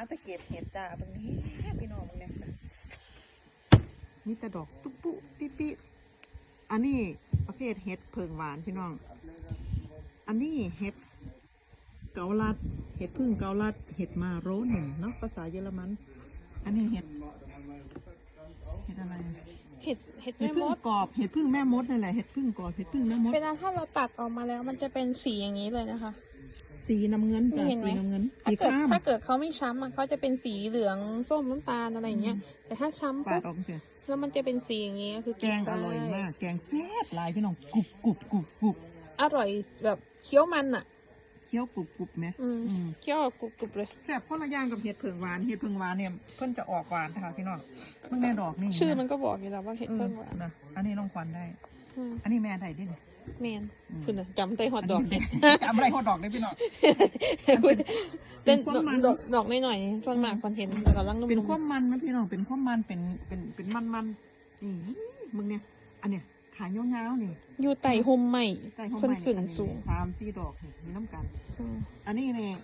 มาตะเกียบเห็ดจ้าตรงนี้พี่น้องมึงเนี่ยมีแต่ดอกตุ๊ปุติปิอันนี้ประเภทเห็ดเพิงหวานพี่น้อง อันนี้เห็ดเกาลัด เห็ดพึ่งเกาลัด เห็ดมาโรหนึ่งเนาะภาษาเยอรมัน อันนี้เห็ด เห็ดอะไร เห็ดเห็ดเห็ดแม่พึ่มงดกรอบ เห็ดพึ่งแม่มดนั่นแหละ เห็ดพึ่งกรอบ เห็ดพึ่งแม่มด เวลาถ้าเราตัดออกมาแล้ว มันจะเป็นสีอย่างนี้เลยนะคะ สีน้ำเงินจ้ะนี่เห็นไหม สีน้ำเงินถ้าสีเกิดข้ามถ้าเกิดเขาไม่ช้ำอะเขาจะเป็นสีเหลืองส้มน้ำตาลอะไรอย่างเงี้ย แต่ถ้าช้ำปาปุ๊ดบออกเสียแล้วมันจะเป็นสีอย่างนี้ก็คือแกงอได้ร่อยมาก แกงแซ่บหลายพี่น้องกรุบกรุบกรุบกรุบอร่อยแบบเคี้ยวมันอะเคี้ยวกรุบกรุบไหมอืมอืมเคี้ยวกรุบๆเลย แซ่บคนละอย่างกับเห็ดเผืองหวานเห็ดเผืองหวานเนี่ยเพิ่นจะออกหวานนะคะพี่น้องมันแม่ดอกนี่ชื่อมันก็บอกอยู่แล้วว่าเห็ดเออเพิ่งหวานนะอันนี้น้องควันได้ อืมอันนี้แม่ได้ด้วยเนี่ย แมนอืมคุณน่ะจำได้ฮอตดอกเนี่ยจำอะไรฮอตดอกได้พี่น้องเต้นเป็นความมัน ดอกดอกหน่อยๆส่วนมากคอนเทนต์แล้วก็ลังนุ่มๆเป็นความมันไหมพี่น้อง เป็นความมัน เป็น เป็น เป็นมันมันนี่มึงเนี่ย อันเนี้ยขายยาวๆนี่อยู่ไต่โฮมใหม่ใต้ห้องเพิ่นไม้ขึ้นอันี้สูงสามสี่ดอกนี่มีน้ำกันอืมอันนี้เนี่ย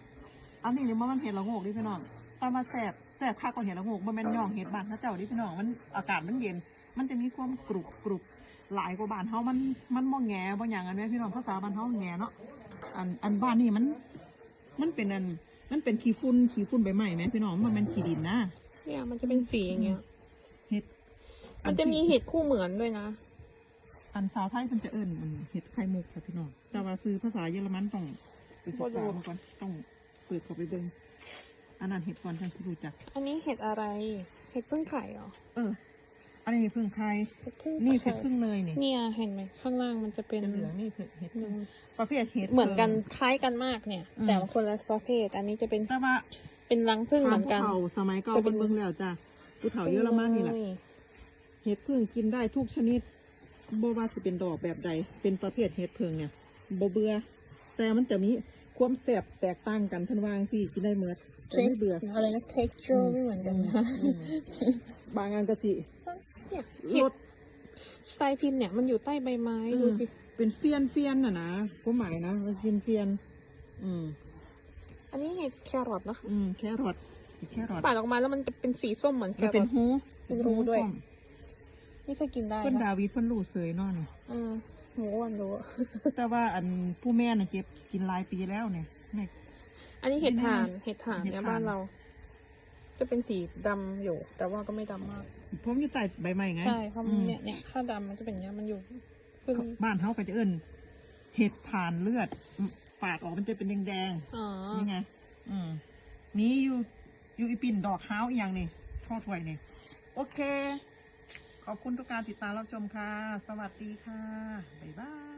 อันนี้เนี่ยมันเห็ดละโงกดิพี่น้องตามมาแสบแสบค่ากว่าเห็ดละโงกมันเป็นย่องเห็ดบ้านพระเจ้าดิพี่น้อง มันอากาศมันเย็น มันจะมีความกรุบกรุบ หลายกว่าบ้านเฮามันมันบ่แง่บ่อย่างอันนี้พี่น้องภาษาบ้านเฮาแง่เนาะอันอันบ้านนี่มัน มันเป็นอันมันเป็นขี้ฝุ่นขี้ฝุ่นใบไม้ไหมพี่น้องมันเป็นขี้ดินนะเนี่ยมันจะเป็นสีอย่างเงี้ยเห็ดมันจะมีเห็ดคู่เหมือนด้วยนะอันสาวไทยมันจะเอิ้นอันเห็ดไข่มุกค่ะพี่น้องแต่ว่าซื้อภาษาเยอรมันต้องไปศึกษามาก่อนต้องเปิดเข้าไปเบิ่งอันนั้นเห็ดก่อนฉันสิรู้จัก อันนี้เห็ดอะไร เห็ดพึ่งไข่เหรอ เออ อันนี้เพิ่งไข่เห็ดพึ่งนี่ไข่เห็ดพึ่งเนยนี่เนี่ยเห็นไหมข้างล่างมันจะเป็นเป็นเหลืองนี่เห็ดเห็ดหพึ่นึ่งงประเภทเห็ดเหมือนกันพิ่งคล้ายกันมากเนี่ยอืมแต่ว่าคนละประเภท อันนี้จะเป็นแต่ว่าเป็นรังพึ่งเหมือนผู้กันเฒ่าสมัยเก่าจะเป็เป็นนเบิ่งแล้วจ้ะผู้เฒ่าเยอรมันนี่แหละเอ้ยเห็ดพึ่งกินได้ทุกชนิดบ่ว่าสิเป็นดอกแบบใด เป็นประเภทเห็ดพึ่งเนี่ยบ่เบื่อแต่มันจะมีความแสบแตกต่างกันเพันวาจั่งสิกินได้เหมือนแต่ไม่เบื่ออะไรนะ texture ไม่เหมือนกันนะอืมบางงานก็สิ เนี่ยเห็รดสสไตล์พินเนี่ยมันอยู่ใต้ใบไม้อืมดูสิเป็นเฟียนเฟียนน่ะนะความหมายนะเป็นเฟียนเฟียนอืมอันนี้เห็ดแครอทนะอืมแครอทแครอทปาดออกมาแล้วมันจะเป็นสีส้มเหมือนแคมันรเป็อนทหูเป็นรูด้วยพร้อมนี่เคยกินได้เพิ่นนะดาวิดเพิ่นรู้เสยเนาะนี่อืมหมูอ้วนรู้แต่ว่าอันผู้แม่น่ะเจ็บกินหลายปีแล้วเนี่ยแม่ อันนี้เห็ดไม่ถ่านแน่เห็ดถ่านเห็ดเนี่ยถ่าน บ้านเรา จะเป็นสีดำอยู่ แต่ว่าก็ไม่ดำมากผมอยู่ใต้ใบไม้ไงใช่เพราะมันอืมเนี่ยเนี่ยถ้าดำมันจะเป็นอย่างเงี้ยมันอยู่ ซึ่ง บ้านเฮาก็จะเอิ้นเห็ดถ่านเลือดอืมปาดออกมันจะเป็นแดงอ๋อ ๆนี่ไง อืมนี่อยู่อยู่อีปิ่นดอกเฮาอีกอย่างนี่ทอดไว้นี่ โอเค ขอบคุณทุกการติดตามรับชมค่ะ สวัสดีค่ะ บ๊ายบาย